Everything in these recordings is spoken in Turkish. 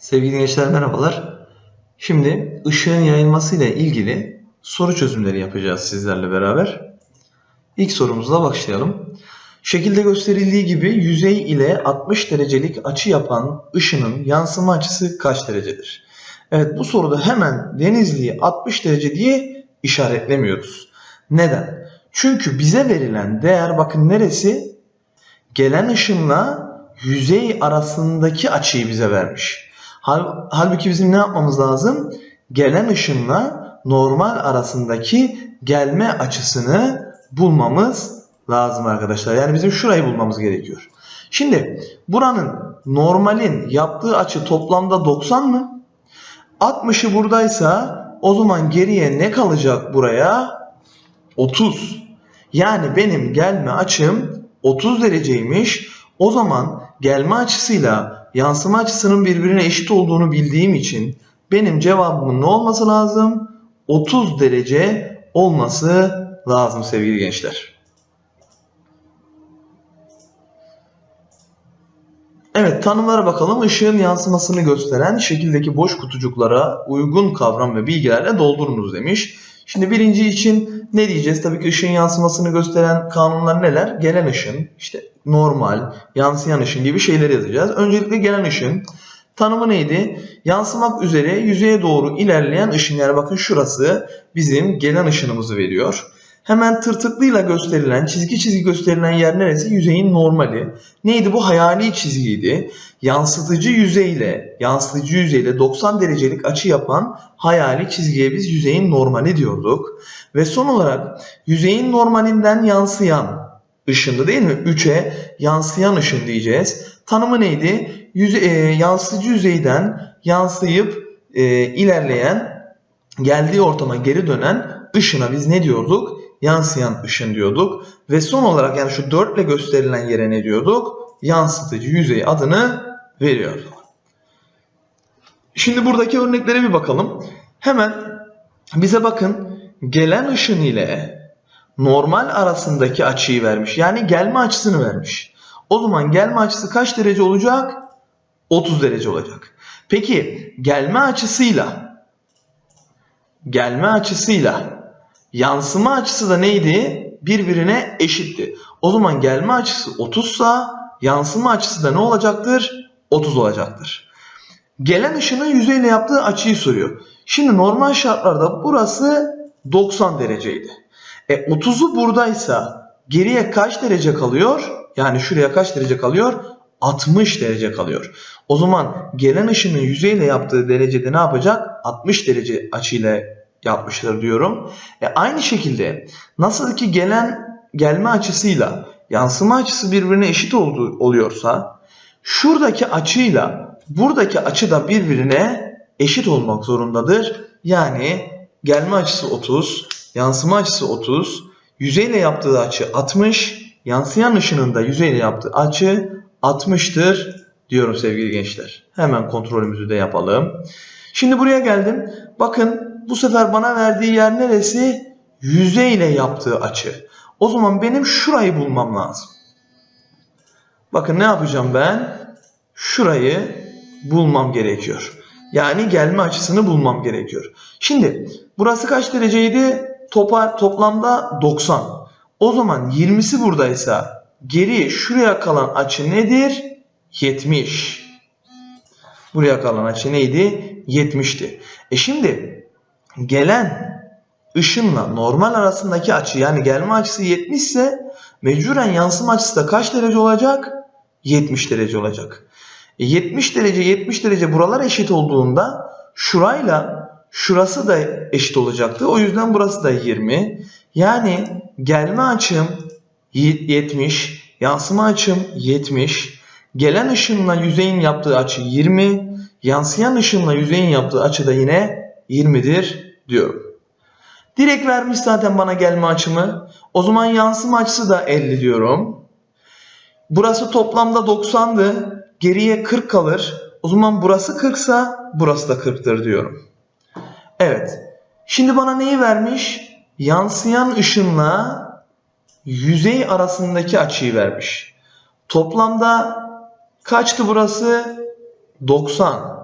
Sevgili gençler merhabalar. Şimdi ışığın yayılması ile ilgili soru çözümleri yapacağız sizlerle beraber. İlk sorumuzla başlayalım. Şekilde gösterildiği gibi yüzey ile 60 derecelik açı yapan ışının yansıma açısı kaç derecedir? Evet bu soruda hemen Denizli'yi 60 derece diye işaretlemiyoruz. Neden? Çünkü bize verilen değer bakın neresi? Gelen ışınla yüzey arasındaki açıyı bize vermiş. Hal- Halbuki bizim ne yapmamız lazım? Gelen ışınla normal arasındaki gelme açısını bulmamız lazım arkadaşlar. Yani bizim şurayı bulmamız gerekiyor. Şimdi buranın normalin yaptığı açı toplamda 90 mı? 60'ı buradaysa o zaman geriye ne kalacak buraya? 30. Yani benim gelme açım 30 dereceymiş. O zaman gelme açısıyla yansıma açısının birbirine eşit olduğunu bildiğim için benim cevabımın ne olması lazım? 30 derece olması lazım sevgili gençler. Evet tanımlara bakalım. Işığın yansımasını gösteren şekildeki boş kutucuklara uygun kavram ve bilgilerle doldurunuz demiş. Şimdi birinci için ne diyeceğiz? Tabii ki ışığın yansımasını gösteren kanunlar neler? Gelen ışın, işte normal, yansıyan ışın gibi şeyleri yazacağız. Öncelikle gelen ışın tanımı neydi? Yansımak üzere yüzeye doğru ilerleyen ışın. Yani bakın şurası bizim gelen ışınımızı veriyor. Hemen tırtıklıyla gösterilen, çizgi çizgi gösterilen yer neresi? Yüzeyin normali. Neydi bu? Hayali çizgiydi. Yansıtıcı yüzeyle, yansıtıcı yüzeyle 90 derecelik açı yapan hayali çizgiye biz yüzeyin normali diyorduk. Ve son olarak yüzeyin normalinden yansıyan ışındı değil mi? 3'e yansıyan ışın diyeceğiz. Tanımı neydi? Yüze, e, yansıtıcı yüzeyden yansıyıp e, ilerleyen, geldiği ortama geri dönen ışına biz ne diyorduk? Yansıyan ışın diyorduk. Ve son olarak yani şu 4 ile gösterilen yere ne diyorduk? Yansıtıcı yüzey adını veriyordu. Şimdi buradaki örneklere bir bakalım. Hemen bize bakın gelen ışın ile normal arasındaki açıyı vermiş. Yani gelme açısını vermiş. O zaman gelme açısı kaç derece olacak? 30 derece olacak. Peki gelme açısıyla gelme açısıyla yansıma açısı da neydi? Birbirine eşitti. O zaman gelme açısı 30 sa yansıma açısı da ne olacaktır? 30 olacaktır. Gelen ışının yüzeyle yaptığı açıyı soruyor. Şimdi normal şartlarda burası 90 dereceydi. E 30'u buradaysa geriye kaç derece kalıyor? Yani şuraya kaç derece kalıyor? 60 derece kalıyor. O zaman gelen ışının yüzeyle yaptığı derecede ne yapacak? 60 derece açıyla yapmıştır diyorum. E aynı şekilde nasıl ki gelen gelme açısıyla yansıma açısı birbirine eşit olduğu oluyorsa şuradaki açıyla buradaki açı da birbirine eşit olmak zorundadır. Yani gelme açısı 30, yansıma açısı 30, yüzeyle yaptığı açı 60, yansıyan ışının da yüzeyle yaptığı açı 60'tır diyorum sevgili gençler. Hemen kontrolümüzü de yapalım. Şimdi buraya geldim. Bakın bu sefer bana verdiği yer neresi? Yüzeyle yaptığı açı. O zaman benim şurayı bulmam lazım. Bakın ne yapacağım ben? Şurayı bulmam gerekiyor. Yani gelme açısını bulmam gerekiyor. Şimdi burası kaç dereceydi? Topar, toplamda 90. O zaman 20'si buradaysa geri şuraya kalan açı nedir? 70. Buraya kalan açı neydi? 70'ti. E şimdi gelen ışınla normal arasındaki açı yani gelme açısı 70 ise mecburen yansıma açısı da kaç derece olacak? 70 derece olacak. E 70 derece 70 derece buralar eşit olduğunda şurayla şurası da eşit olacaktı. O yüzden burası da 20. Yani gelme açım 70, yansıma açım 70. Gelen ışınla yüzeyin yaptığı açı 20. Yansıyan ışınla yüzeyin yaptığı açı da yine 20'dir diyorum. Direkt vermiş zaten bana gelme açımı. O zaman yansıma açısı da 50 diyorum. Burası toplamda 90'dı. Geriye 40 kalır. O zaman burası 40 sa burası da 40'tır diyorum. Evet. Şimdi bana neyi vermiş? Yansıyan ışınla yüzey arasındaki açıyı vermiş. Toplamda kaçtı burası? 90.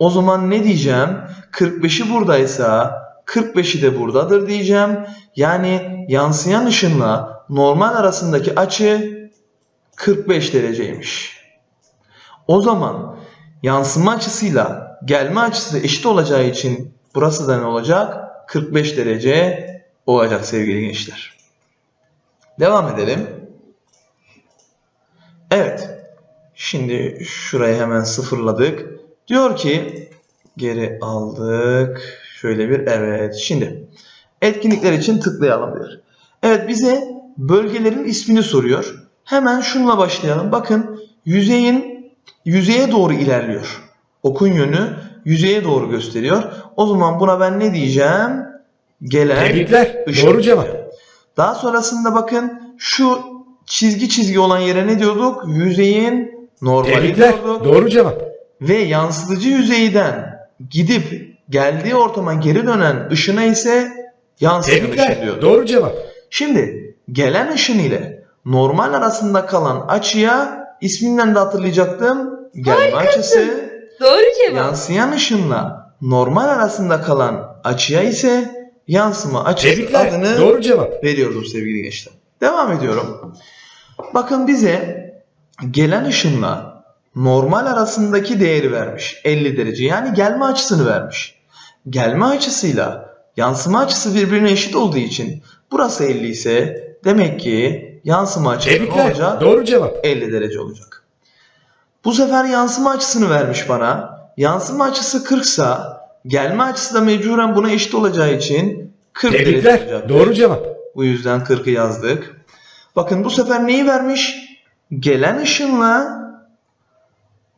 O zaman ne diyeceğim? 45'i buradaysa 45'i de buradadır diyeceğim. Yani yansıyan ışınla normal arasındaki açı 45 dereceymiş. O zaman yansıma açısıyla gelme açısı eşit olacağı için burası da ne olacak? 45 derece olacak sevgili gençler. Devam edelim. Evet. Şimdi şurayı hemen sıfırladık. Diyor ki geri aldık. Şöyle bir evet. Şimdi etkinlikler için tıklayalım diyor. Evet bize bölgelerin ismini soruyor. Hemen şununla başlayalım. Bakın yüzeyin yüzeye doğru ilerliyor. Okun yönü yüzeye doğru gösteriyor. O zaman buna ben ne diyeceğim? Gelen Tebrikler. ışık Doğru cevap. Daha sonrasında bakın şu çizgi çizgi olan yere ne diyorduk? Yüzeyin normali Tebrikler. diyorduk. Doğru cevap. Ve yansıtıcı yüzeyden gidip geldiği ortama geri dönen ışına ise yansıyan ışın diyorduk. Doğru cevap. Şimdi gelen ışın ile normal arasında kalan açıya isminden de hatırlayacaktım. Gelme açısı. Doğru cevap. Yansıyan ışınla normal arasında kalan açıya ise yansıma açısı Tebrikler. adını Doğru cevap. veriyordum sevgili gençler. Devam ediyorum. Bakın bize gelen ışınla normal arasındaki değeri vermiş. 50 derece yani gelme açısını vermiş. Gelme açısıyla yansıma açısı birbirine eşit olduğu için burası 50 ise demek ki yansıma açısı ne olacak? Doğru cevap. 50 derece olacak. Bu sefer yansıma açısını vermiş bana. Yansıma açısı 40 sa gelme açısı da mecburen buna eşit olacağı için 40 derece Tebrikler. olacak. Doğru cevap. Bu yüzden 40'ı yazdık. Bakın bu sefer neyi vermiş? Gelen ışınla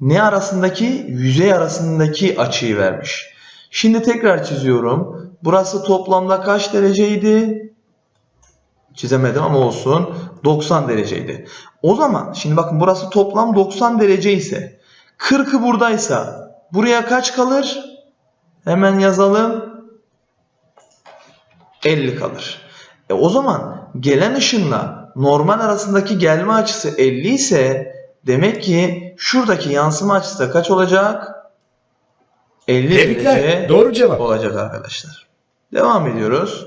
ne arasındaki? Yüzey arasındaki açıyı vermiş. Şimdi tekrar çiziyorum. Burası toplamda kaç dereceydi? Çizemedim ama olsun. 90 dereceydi. O zaman şimdi bakın burası toplam 90 derece ise 40'ı buradaysa buraya kaç kalır? Hemen yazalım. 50 kalır. E o zaman gelen ışınla normal arasındaki gelme açısı 50 ise demek ki şuradaki yansıma açısı da kaç olacak? 50 Tebrikler. derece Doğru cevap. olacak arkadaşlar. Devam ediyoruz.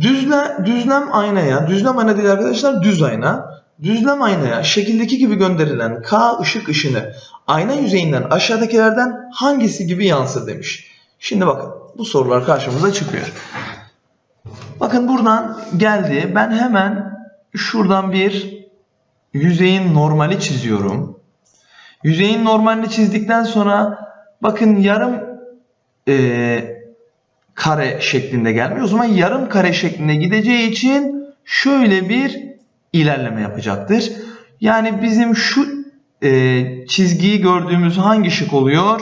Düzle, düzlem aynaya, düzlem ayna değil arkadaşlar düz ayna. Düzlem aynaya şekildeki gibi gönderilen K ışık ışını ayna yüzeyinden aşağıdakilerden hangisi gibi yansır demiş. Şimdi bakın bu sorular karşımıza çıkıyor. Bakın buradan geldi. Ben hemen şuradan bir yüzeyin normali çiziyorum. Yüzeyin normalini çizdikten sonra bakın yarım eee, kare şeklinde gelmiş. O zaman yarım kare şeklinde gideceği için şöyle bir ilerleme yapacaktır. Yani bizim şu eee, çizgiyi gördüğümüz hangi şık oluyor?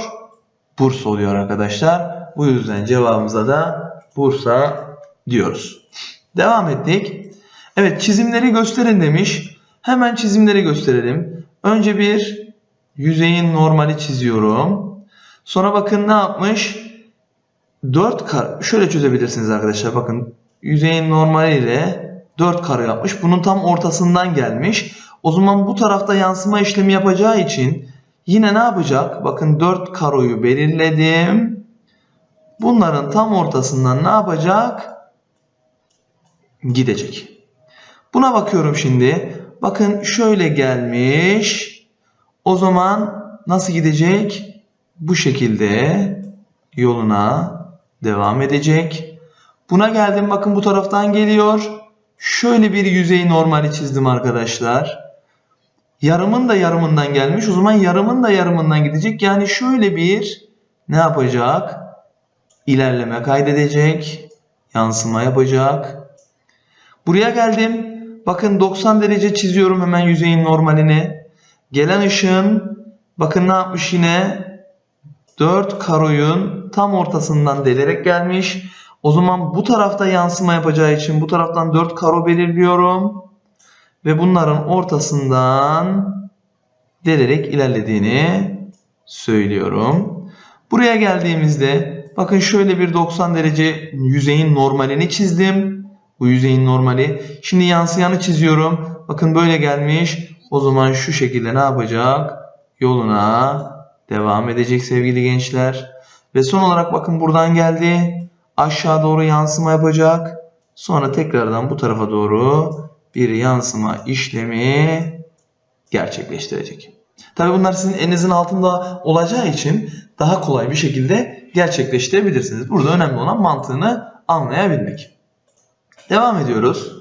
Bursa oluyor arkadaşlar. Bu yüzden cevabımıza da Bursa diyoruz. Devam ettik. Evet çizimleri gösterin demiş. Hemen çizimleri gösterelim. Önce bir yüzeyin normali çiziyorum. Sonra bakın ne yapmış? 4 kare şöyle çözebilirsiniz arkadaşlar. Bakın yüzeyin normali ile 4 kare yapmış. Bunun tam ortasından gelmiş. O zaman bu tarafta yansıma işlemi yapacağı için yine ne yapacak? Bakın 4 karoyu belirledim. Bunların tam ortasından ne yapacak? Gidecek. Buna bakıyorum şimdi. Bakın şöyle gelmiş. O zaman nasıl gidecek? Bu şekilde yoluna devam edecek. Buna geldim bakın bu taraftan geliyor. Şöyle bir yüzey normali çizdim arkadaşlar. Yarımın da yarımından gelmiş. O zaman yarımın da yarımından gidecek. Yani şöyle bir ne yapacak? İlerleme kaydedecek. Yansıma yapacak. Buraya geldim. Bakın 90 derece çiziyorum hemen yüzeyin normalini. Gelen ışığın bakın ne yapmış yine? 4 karoyun tam ortasından delerek gelmiş. O zaman bu tarafta yansıma yapacağı için bu taraftan 4 karo belirliyorum. Ve bunların ortasından delerek ilerlediğini söylüyorum. Buraya geldiğimizde bakın şöyle bir 90 derece yüzeyin normalini çizdim. Bu yüzeyin normali. Şimdi yansıyanı çiziyorum. Bakın böyle gelmiş. O zaman şu şekilde ne yapacak? Yoluna devam edecek sevgili gençler. Ve son olarak bakın buradan geldi. Aşağı doğru yansıma yapacak. Sonra tekrardan bu tarafa doğru bir yansıma işlemi gerçekleştirecek. Tabi bunlar sizin elinizin altında olacağı için daha kolay bir şekilde gerçekleştirebilirsiniz. Burada önemli olan mantığını anlayabilmek. Devam ediyoruz.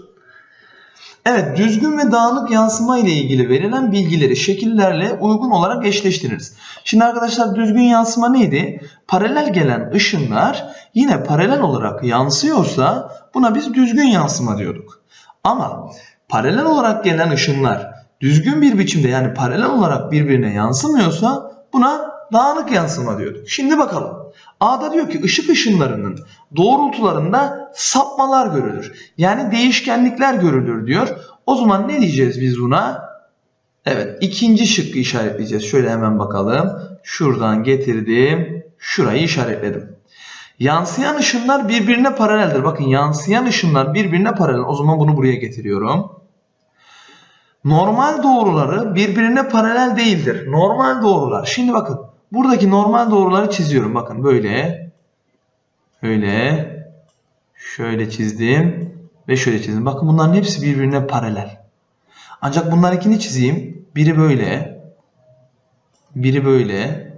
Evet, düzgün ve dağınık yansıma ile ilgili verilen bilgileri şekillerle uygun olarak eşleştiririz. Şimdi arkadaşlar düzgün yansıma neydi? Paralel gelen ışınlar yine paralel olarak yansıyorsa buna biz düzgün yansıma diyorduk. Ama paralel olarak gelen ışınlar düzgün bir biçimde yani paralel olarak birbirine yansımıyorsa buna dağınık yansıma diyorduk. Şimdi bakalım. A'da diyor ki ışık ışınlarının doğrultularında sapmalar görülür. Yani değişkenlikler görülür diyor. O zaman ne diyeceğiz biz buna? Evet ikinci şıkkı işaretleyeceğiz. Şöyle hemen bakalım. Şuradan getirdim. Şurayı işaretledim. Yansıyan ışınlar birbirine paraleldir. Bakın yansıyan ışınlar birbirine paralel. O zaman bunu buraya getiriyorum. Normal doğruları birbirine paralel değildir. Normal doğrular. Şimdi bakın buradaki normal doğruları çiziyorum. Bakın böyle. Böyle. Şöyle çizdim. Ve şöyle çizdim. Bakın bunların hepsi birbirine paralel. Ancak bunlar ikini çizeyim. Biri böyle. Biri böyle.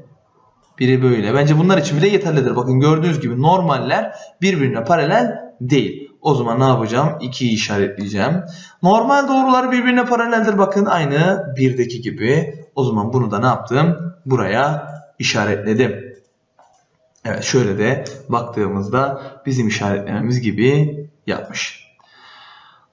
Biri böyle. Bence bunlar için bile yeterlidir. Bakın gördüğünüz gibi normaller birbirine paralel değil. O zaman ne yapacağım? 2'yi işaretleyeceğim. Normal doğrular birbirine paraleldir. Bakın aynı birdeki gibi. O zaman bunu da ne yaptım? Buraya işaretledim. Evet şöyle de baktığımızda bizim işaretlememiz gibi yapmış.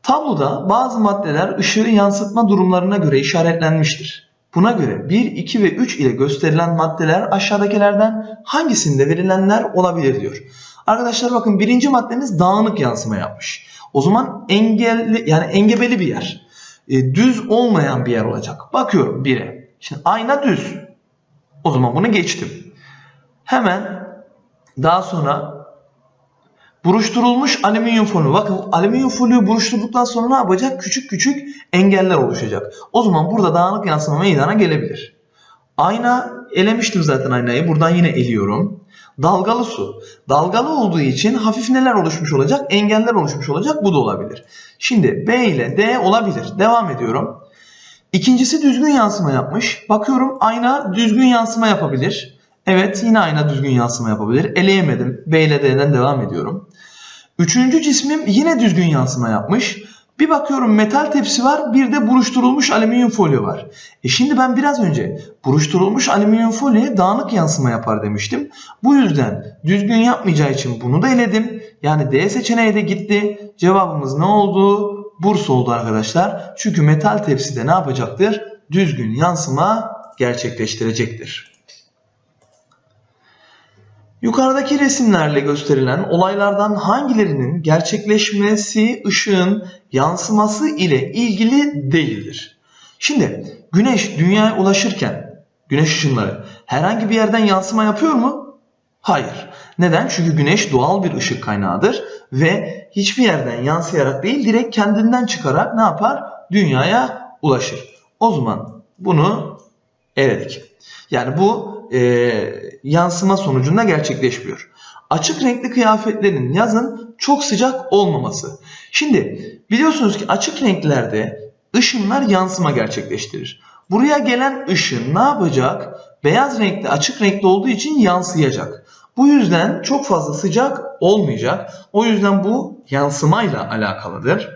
Tabloda bazı maddeler ışığı yansıtma durumlarına göre işaretlenmiştir. Buna göre 1, 2 ve 3 ile gösterilen maddeler aşağıdakilerden hangisinde verilenler olabilir diyor. Arkadaşlar bakın birinci maddemiz dağınık yansıma yapmış. O zaman engelli yani engebeli bir yer. E, düz olmayan bir yer olacak. Bakıyorum 1'e. Şimdi ayna düz. O zaman bunu geçtim. Hemen daha sonra buruşturulmuş alüminyum folyo. Bakın alüminyum folyoyu buruşturduktan sonra ne yapacak? Küçük küçük engeller oluşacak. O zaman burada dağınık yansıma meydana gelebilir. Ayna elemiştim zaten aynayı. Buradan yine eliyorum. Dalgalı su. Dalgalı olduğu için hafif neler oluşmuş olacak? Engeller oluşmuş olacak. Bu da olabilir. Şimdi B ile D olabilir. Devam ediyorum. İkincisi düzgün yansıma yapmış. Bakıyorum ayna düzgün yansıma yapabilir. Evet yine ayna düzgün yansıma yapabilir. Eleyemedim. B ile D'den devam ediyorum. Üçüncü cismim yine düzgün yansıma yapmış. Bir bakıyorum metal tepsi var bir de buruşturulmuş alüminyum folyo var. E şimdi ben biraz önce buruşturulmuş alüminyum folyo dağınık yansıma yapar demiştim. Bu yüzden düzgün yapmayacağı için bunu da eledim. Yani D seçeneği de gitti. Cevabımız ne oldu? Burs oldu arkadaşlar. Çünkü metal tepside ne yapacaktır? Düzgün yansıma gerçekleştirecektir. Yukarıdaki resimlerle gösterilen olaylardan hangilerinin gerçekleşmesi ışığın yansıması ile ilgili değildir? Şimdi güneş dünyaya ulaşırken güneş ışınları herhangi bir yerden yansıma yapıyor mu? Hayır. Neden? Çünkü güneş doğal bir ışık kaynağıdır ve hiçbir yerden yansıyarak değil direkt kendinden çıkarak ne yapar? Dünyaya ulaşır. O zaman bunu eledik. Yani bu e, yansıma sonucunda gerçekleşmiyor. Açık renkli kıyafetlerin yazın çok sıcak olmaması. Şimdi biliyorsunuz ki açık renklerde ışınlar yansıma gerçekleştirir. Buraya gelen ışın ne yapacak? Beyaz renkli açık renkli olduğu için yansıyacak. Bu yüzden çok fazla sıcak olmayacak. O yüzden bu yansımayla alakalıdır.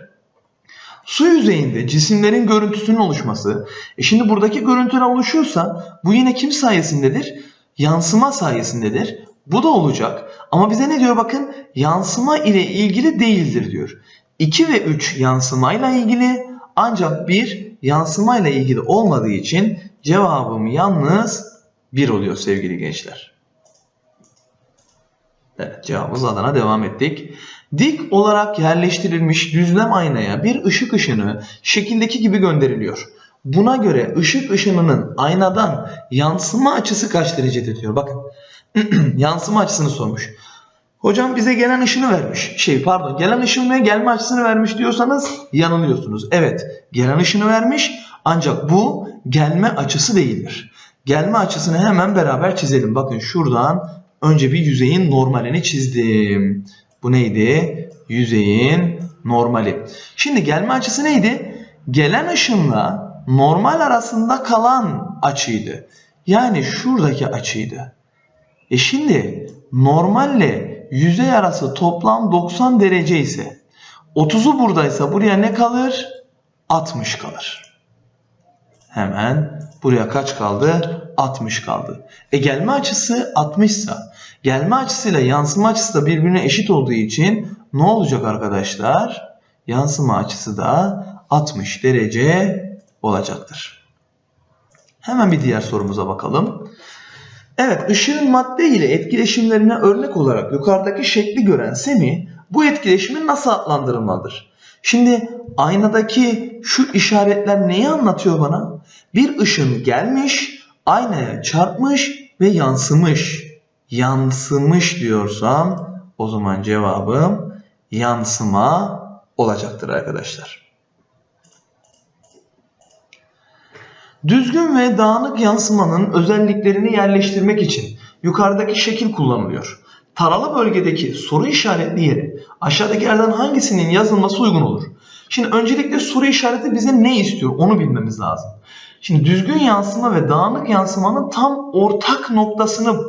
Su yüzeyinde cisimlerin görüntüsünün oluşması. E şimdi buradaki görüntüler oluşuyorsa bu yine kim sayesindedir? Yansıma sayesindedir. Bu da olacak. Ama bize ne diyor bakın? Yansıma ile ilgili değildir diyor. 2 ve 3 yansımayla ilgili ancak 1 yansımayla ilgili olmadığı için cevabım yalnız 1 oluyor sevgili gençler. Evet cevabımız Adana devam ettik. Dik olarak yerleştirilmiş düzlem aynaya bir ışık ışını şekildeki gibi gönderiliyor. Buna göre ışık ışınının aynadan yansıma açısı kaç derecedir diyor. Bakın yansıma açısını sormuş. Hocam bize gelen ışını vermiş. Şey pardon gelen ışın ve gelme açısını vermiş diyorsanız yanılıyorsunuz. Evet gelen ışını vermiş ancak bu gelme açısı değildir. Gelme açısını hemen beraber çizelim. Bakın şuradan önce bir yüzeyin normalini çizdim. Bu neydi? Yüzeyin normali. Şimdi gelme açısı neydi? Gelen ışınla normal arasında kalan açıydı. Yani şuradaki açıydı. E şimdi normalle yüzey arası toplam 90 derece ise 30'u buradaysa buraya ne kalır? 60 kalır. Hemen buraya kaç kaldı? 60 kaldı. E gelme açısı 60 ise gelme açısıyla yansıma açısı da birbirine eşit olduğu için ne olacak arkadaşlar? Yansıma açısı da 60 derece olacaktır. Hemen bir diğer sorumuza bakalım. Evet, ışığın madde ile etkileşimlerine örnek olarak yukarıdaki şekli gören Semi bu etkileşimi nasıl adlandırılmalıdır? Şimdi aynadaki şu işaretler neyi anlatıyor bana? Bir ışın gelmiş, aynaya çarpmış ve yansımış. Yansımış diyorsam o zaman cevabım yansıma olacaktır arkadaşlar. Düzgün ve dağınık yansımanın özelliklerini yerleştirmek için yukarıdaki şekil kullanılıyor. Taralı bölgedeki soru işaretli yere aşağıdakilerden hangisinin yazılması uygun olur? Şimdi öncelikle soru işareti bize ne istiyor onu bilmemiz lazım. Şimdi düzgün yansıma ve dağınık yansımanın tam ortak noktasını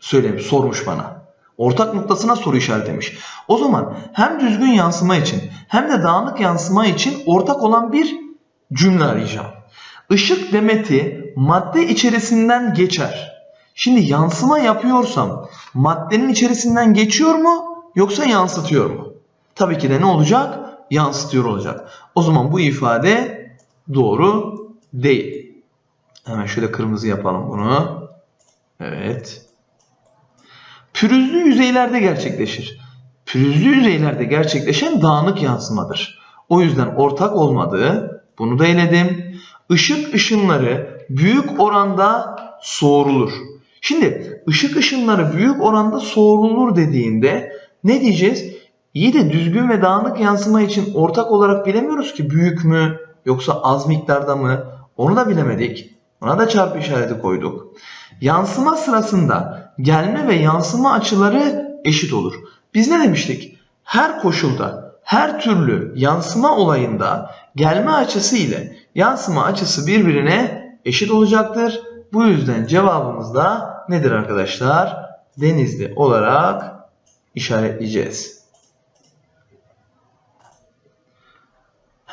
söylemiş, sormuş bana. Ortak noktasına soru işaretlemiş. O zaman hem düzgün yansıma için hem de dağınık yansıma için ortak olan bir cümle arayacağım. Işık demeti madde içerisinden geçer. Şimdi yansıma yapıyorsam maddenin içerisinden geçiyor mu yoksa yansıtıyor mu? Tabii ki de ne olacak? Yansıtıyor olacak. O zaman bu ifade doğru değil. Hemen şöyle kırmızı yapalım bunu. Evet. Pürüzlü yüzeylerde gerçekleşir. Pürüzlü yüzeylerde gerçekleşen dağınık yansımadır. O yüzden ortak olmadığı bunu da eledim. Işık ışınları büyük oranda soğurulur. Şimdi ışık ışınları büyük oranda soğurulur dediğinde ne diyeceğiz? İyi de düzgün ve dağınık yansıma için ortak olarak bilemiyoruz ki büyük mü yoksa az miktarda mı? Onu da bilemedik. Ona da çarpı işareti koyduk. Yansıma sırasında gelme ve yansıma açıları eşit olur. Biz ne demiştik? Her koşulda, her türlü yansıma olayında gelme açısı ile yansıma açısı birbirine eşit olacaktır. Bu yüzden cevabımız da nedir arkadaşlar? Denizli olarak işaretleyeceğiz.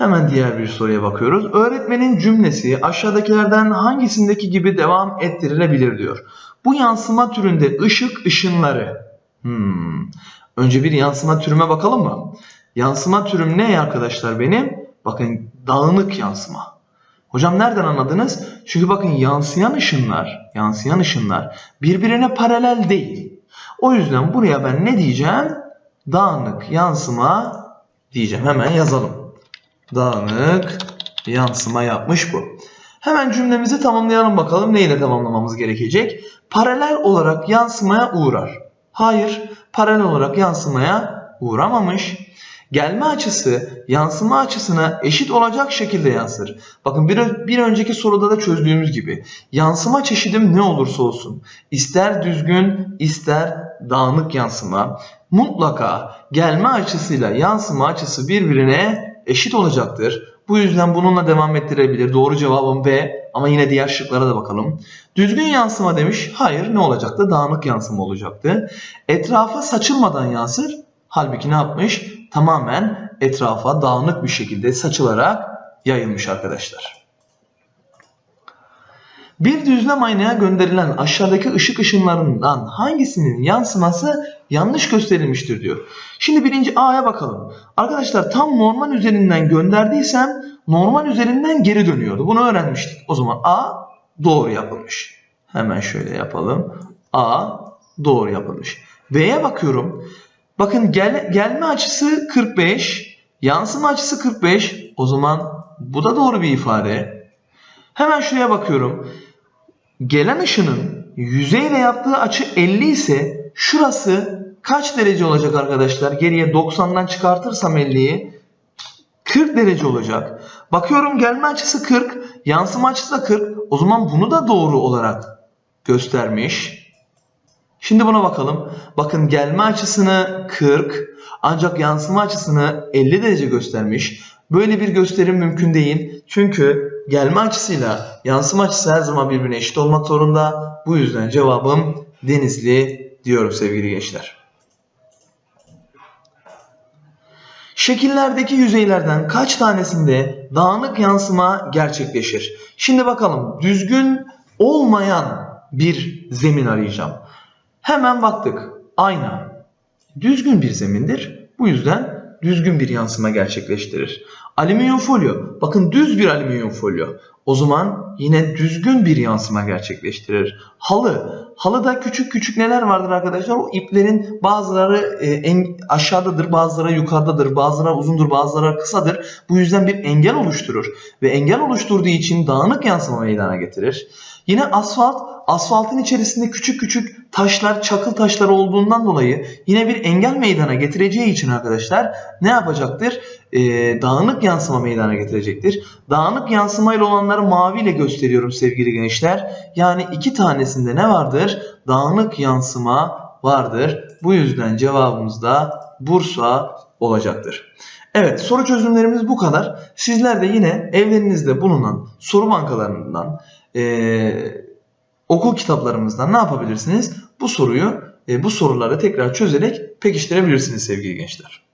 Hemen diğer bir soruya bakıyoruz. Öğretmenin cümlesi aşağıdakilerden hangisindeki gibi devam ettirilebilir diyor. Bu yansıma türünde ışık ışınları. Hmm. Önce bir yansıma türüme bakalım mı? Yansıma türüm ne arkadaşlar benim? Bakın dağınık yansıma. Hocam nereden anladınız? Çünkü bakın yansıyan ışınlar, yansıyan ışınlar birbirine paralel değil. O yüzden buraya ben ne diyeceğim? Dağınık yansıma diyeceğim. Hemen yazalım. Dağınık yansıma yapmış bu. Hemen cümlemizi tamamlayalım bakalım neyle tamamlamamız gerekecek? Paralel olarak yansımaya uğrar. Hayır, paralel olarak yansımaya uğramamış. Gelme açısı yansıma açısına eşit olacak şekilde yansır. Bakın bir, bir önceki soruda da çözdüğümüz gibi yansıma çeşidim ne olursa olsun ister düzgün ister dağınık yansıma mutlaka gelme açısıyla yansıma açısı birbirine eşit olacaktır. Bu yüzden bununla devam ettirebilir. Doğru cevabım B ama yine diğer şıklara da bakalım. Düzgün yansıma demiş. Hayır ne olacaktı? Dağınık yansıma olacaktı. Etrafa saçılmadan yansır. Halbuki ne yapmış? Tamamen etrafa dağınık bir şekilde saçılarak yayılmış arkadaşlar. Bir düzlem aynaya gönderilen aşağıdaki ışık ışınlarından hangisinin yansıması yanlış gösterilmiştir diyor. Şimdi birinci A'ya bakalım. Arkadaşlar tam normal üzerinden gönderdiysem normal üzerinden geri dönüyordu. Bunu öğrenmiştik. O zaman A doğru yapılmış. Hemen şöyle yapalım. A doğru yapılmış. B'ye bakıyorum. Bakın gel, gelme açısı 45, yansıma açısı 45. O zaman bu da doğru bir ifade. Hemen şuraya bakıyorum. Gelen ışının yüzeyle yaptığı açı 50 ise şurası kaç derece olacak arkadaşlar? Geriye 90'dan çıkartırsam 50'yi 40 derece olacak. Bakıyorum gelme açısı 40, yansıma açısı da 40. O zaman bunu da doğru olarak göstermiş. Şimdi buna bakalım. Bakın gelme açısını 40 ancak yansıma açısını 50 derece göstermiş. Böyle bir gösterim mümkün değil. Çünkü gelme açısıyla yansıma açısı her zaman birbirine eşit olmak zorunda. Bu yüzden cevabım Denizli diyorum sevgili gençler. Şekillerdeki yüzeylerden kaç tanesinde dağınık yansıma gerçekleşir? Şimdi bakalım düzgün olmayan bir zemin arayacağım. Hemen baktık. Ayna. Düzgün bir zemindir. Bu yüzden düzgün bir yansıma gerçekleştirir. Alüminyum folyo. Bakın düz bir alüminyum folyo. O zaman yine düzgün bir yansıma gerçekleştirir. Halı. Halıda küçük küçük neler vardır arkadaşlar? O iplerin bazıları e, en aşağıdadır, bazıları yukarıdadır, bazıları uzundur, bazıları kısadır. Bu yüzden bir engel oluşturur ve engel oluşturduğu için dağınık yansıma meydana getirir. Yine asfalt, asfaltın içerisinde küçük küçük taşlar, çakıl taşları olduğundan dolayı yine bir engel meydana getireceği için arkadaşlar ne yapacaktır? Ee, dağınık yansıma meydana getirecektir. Dağınık yansımayla olanları maviyle gösteriyorum sevgili gençler. Yani iki tanesinde ne vardır? Dağınık yansıma vardır. Bu yüzden cevabımız da Bursa olacaktır. Evet soru çözümlerimiz bu kadar. Sizler de yine evlerinizde bulunan soru bankalarından e, okul kitaplarımızdan ne yapabilirsiniz? Bu soruyu, e, bu soruları tekrar çözerek pekiştirebilirsiniz sevgili gençler.